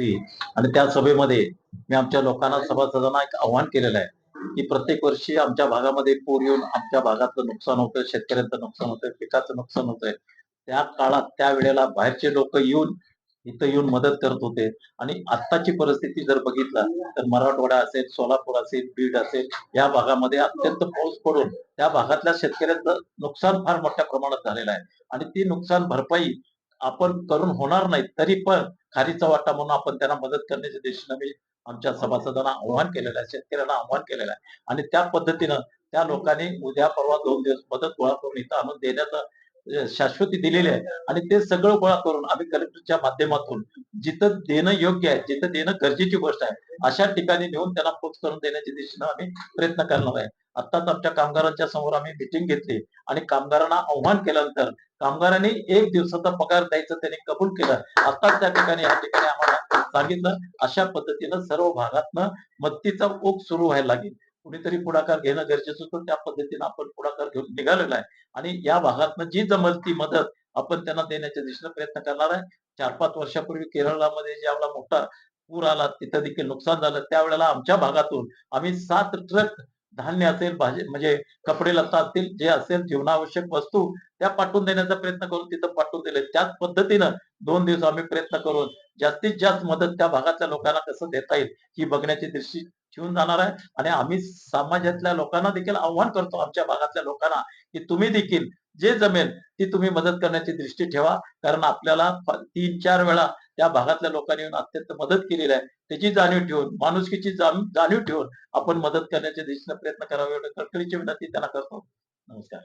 घेतली आणि त्या सभेमध्ये मी आमच्या लोकांना सभासदांना एक आव्हान केलेलं आहे की प्रत्येक वर्षी आमच्या भागामध्ये पूर येऊन आमच्या भागातलं नुकसान होतं शेतकऱ्यांचं नुकसान होतंय पिकाचं नुकसान होतंय. त्या काळात त्या वेळेला बाहेरचे लोक येऊन इथं येऊन मदत करत होते. आणि आत्ताची परिस्थिती जर बघितलं तर मराठवाडा असेल सोलापूर असेल बीड असेल या भागामध्ये अत्यंत पाऊस पडून त्या भागातल्या शेतकऱ्यांचं नुकसान फार मोठ्या प्रमाणात झालेलं आहे. आणि ती नुकसान भरपाई आपण करून होणार नाही तरी पण खारीचा वाटा म्हणून आपण त्यांना मदत करण्याच्या दिशेनं मी आमच्या सभासदांना आव्हान केलेलं आहे शेतकऱ्यांना आव्हान केलेलं आहे. आणि त्या पद्धतीनं त्या लोकांनी उद्या परवा दोन दिवस मदत गोळा करून इथं आणून देण्याचा शाश्वती दिलेली आहे. आणि ते सगळं गोळा करून आम्ही कलेक्टरच्या माध्यमातून जिथं देणं योग्य आहे जिथं देणं गरजेची गोष्ट आहे अशा ठिकाणी नेऊन त्यांना पोच करून देण्याच्या दिशेनं आम्ही प्रयत्न करणार आहे. आत्ताच आमच्या कामगारांच्या समोर आम्ही मिटिंग घेतली आणि कामगारांना आव्हान केल्यानंतर कामगारांनी एक दिवसाचा पगार द्यायचं त्यांनी कबूल केलं. आताच त्या ठिकाणी या ठिकाणी आम्हाला सांगितलं अशा पद्धतीनं सर्व भागातनं मदतीचा ओघ सुरू व्हायला लागेल. कुणीतरी पुढाकार घेणं गरजेचं होतं त्या पद्धतीनं आपण पुढाकार घेऊन निघालेला आहे. आणि या भागातनं जी जमल ती मदत आपण त्यांना देण्याच्या दिशेनं प्रयत्न करणार आहे चार पाच वर्षापूर्वी केरळामध्ये ज्यावेळेला मोठा पूर आला तिथं देखील नुकसान झालं त्यावेळेला आमच्या भागातून आम्ही सात ट्रक धान्य असेल भाजी म्हणजे कपडे लत्ता असतील जे असेल जीवनावश्यक वस्तू त्या पाठवून देण्याचा प्रयत्न करून तिथं पाठवून दिले. त्याच पद्धतीनं दोन दिवस आम्ही प्रयत्न करून जास्तीत जास्त मदत त्या भागातल्या लोकांना कसं देता येईल ही बघण्याची दृष्टी ठेवून जाणार आहे. आणि आम्ही समाजातल्या लोकांना देखील आव्हान करतो आमच्या भागातल्या लोकांना की तुम्ही देखील जे जमेल ती तुम्ही मदत करण्याची दृष्टी ठेवा. कारण आपल्याला तीन चार वेळा त्या भागातल्या लोकांनी येऊन अत्यंत मदत केलेली आहे. त्याची जाणीव ठेवून माणुसकीची जाणीव ठेवून आपण मदत करण्याच्या दिशेने प्रयत्न करावे. एवढं कडकडीची विनंती त्यांना करतो. नमस्कार.